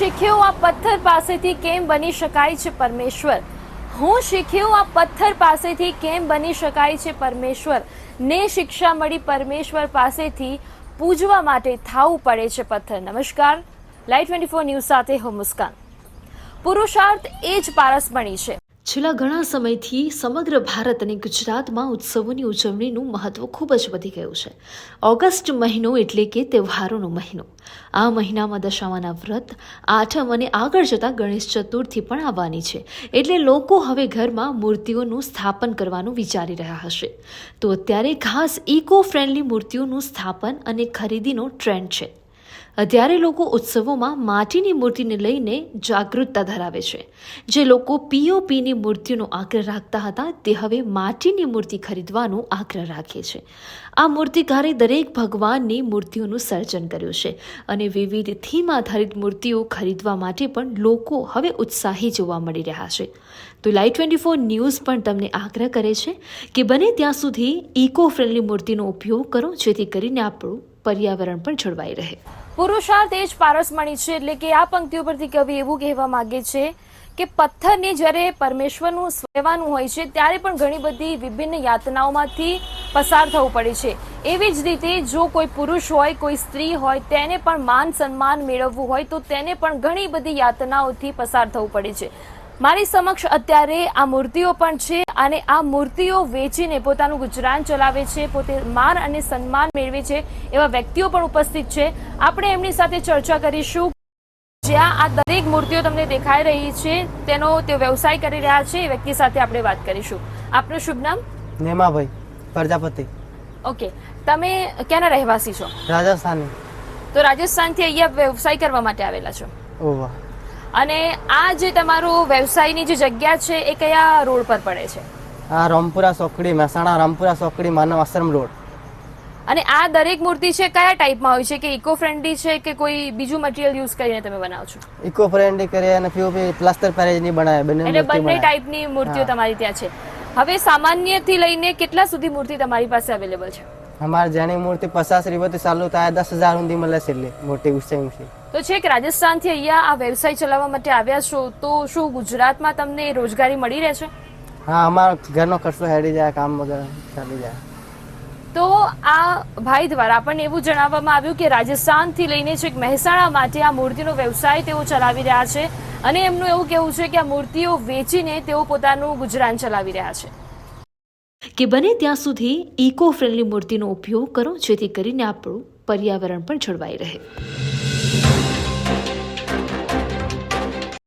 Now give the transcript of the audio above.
શીખ્યું આ પથ્થર પાસેથી કેમ બની શકાય છે પરમેશ્વર? હું શીખ્યું આ પથ્થર પાસેથી કેમ બની શકાય છે પરમેશ્વર? ને શિક્ષા મળી પરમેશ્વર પાસેથી પૂજવા માટે થાવું પડે છે પથ્થર. નમસ્કાર. લાઈવ ટ્વેન્ટી ફોર ન્યૂઝ સાથે હું મુસ્કાન. પુરુષાર્થ એ જ પારસમણી છે. છેલ્લા ઘણા સમયથી સમગ્ર ભારત અને ગુજરાતમાં ઉત્સવોની ઉજવણીનું મહત્વ ખૂબ જ વધી ગયું છે. ઓગસ્ટ મહિનો એટલે કે તહેવારોનો મહિનો. આ મહિનામાં દશામાના વ્રત, આઠમ અને આગળ જતા ગણેશ ચતુર્થી પણ આવવાની છે. એટલે લોકો હવે ઘરમાં મૂર્તિઓનું સ્થાપન કરવાનું વિચારી રહ્યા હશે. તો અત્યારે ખાસ ઇકો ફ્રેન્ડલી મૂર્તિઓનું સ્થાપન અને ખરીદીનો ટ્રેન્ડ છે. અત્યારે લોકો ઉત્સવોમાં માટીની મૂર્તિને લઈને જાગૃતતા ધરાવે છે. જે લોકો પીઓપીની મૂર્તિઓનો આગ્રહ રાખતા હતા, તે હવે માટીની મૂર્તિ ખરીદવાનો આગ્રહ રાખે છે. આ મૂર્તિકારે દરેક ભગવાનની મૂર્તિઓનું સર્જન કર્યું છે અને વિવિધ થીમ આધારિત મૂર્તિઓ ખરીદવા માટે પણ લોકો હવે ઉત્સાહી જોવા મળી રહ્યા છે. તો લાઈવ ટ્વેન્ટી ફોર ન્યૂઝ પણ તમને આગ્રહ કરે છે કે બને ત્યાં સુધી ઇકો ફ્રેન્ડલી મૂર્તિનો ઉપયોગ કરો, જેથી કરીને આપણું પર્યાવરણ પણ જળવાઈ રહે. પુરુષાર્થ એ જ પારસમણી છે એટલે કે આ પંક્તિઓ પરથી કવિ એવું કહેવા માંગે છે કે પથ્થરને જ્યારે પરમેશ્વરનું સ્વેવાનું હોય છે, ત્યારે પણ ઘણી બધી વિભિન્ન યાતનાઓમાંથી પસાર થવું પડે છે. એવી જ રીતે જો કોઈ પુરુષ હોય, કોઈ સ્ત્રી હોય, તેને પણ માન સન્માન મેળવવું હોય, તો તેને પણ ઘણી બધી યાતનાઓથી પસાર થવું પડે છે. મારી સમક્ષ અત્યારે આ મૂર્તિઓ પણ છે અને આ મૂર્તિઓ વેચીને પોતાનું ગુજરાન ચલાવે છે પોતે માન અને સન્માન મેળવે છે એવા વ્યક્તિઓ પણ ઉપસ્થિત છે. આપણે એમની સાથે ચર્ચા કરીશું. જ્યાં આ દરેક મૂર્તિઓ તમને દેખાઈ રહી છે તેનો તે વ્યવસાય કરી રહ્યા છે એ વ્યક્તિ સાથે આપણે વાત કરીશું. આપનું શુભ નામ? નેમાભાઈ પ્રજાપતિ. ઓકે. તમે ક્યાંના રહેવાસી છો? રાજસ્થાન. તો રાજસ્થાનથી અહીંયા વ્યવસાય કરવા માટે આવેલા છો? ઓવા અને આ જે તમારો વ્યવસાયની જે જગ્યા છે એ કયા રોડ પર પડે છે? આ રામપુરા સોકડી મહેસાણા રામપુરા સોકડી માનવ આશ્રમ રોડ. અને આ દરેક મૂર્તિ છે કયા ટાઈપમાં હોય છે? કે ઇકો ફ્રેન્ડલી છે કે કોઈ બીજું મટીરિયલ યુઝ કરીને તમે બનાવો છો? ઇકો ફ્રેન્ડલી કરે અને પીઓપી પ્લાસ્ટર પેરેજની બનાવે બંને એટલે બંને ટાઈપની મૂર્તિઓ. તમારી ત્યાં છે. હવે સામાન્યથી લઈને કેટલા સુધી મૂર્તિ તમારી પાસે અવેલેબલ છે? અમારે જેની મૂર્તિ પચાસ રૂપિયાથી ચાલુ થાય દસ હજાર સુધી મળે છે એટલે મોટી ઊંચી ઊંચી તો છે કે રાજસ્થાનથી અહીંયા આ વ્યવસાય ચલાવવા માટે આવ્યા છો તો શું ગુજરાતમાં તમને રોજગારી મળી રહે છે હા અમારો ઘરનો ખર્ચો હેડી જાય કામ વગર ચાલી જાય તો આ ભાઈ દ્વારા આપણને એવું જણાવવામાં આવ્યું કે રાજસ્થાનથી લઈને છેક મહેસાણા માટે આ મૂર્તિનો વ્યવસાય તેઓ ચલાવી રહ્યા છે અને એમનું એવું કહેવું છે કે આ મૂર્તિઓ વેચીને તેઓ પોતાનું ગુજરાન ચલાવી રહ્યા છે કે બને ત્યાં સુધી ઇકો ફ્રેન્ડલી મૂર્તિનો ઉપયોગ કરો, જેથી કરીને આપણું પર્યાવરણ પણ જળવાઈ રહે.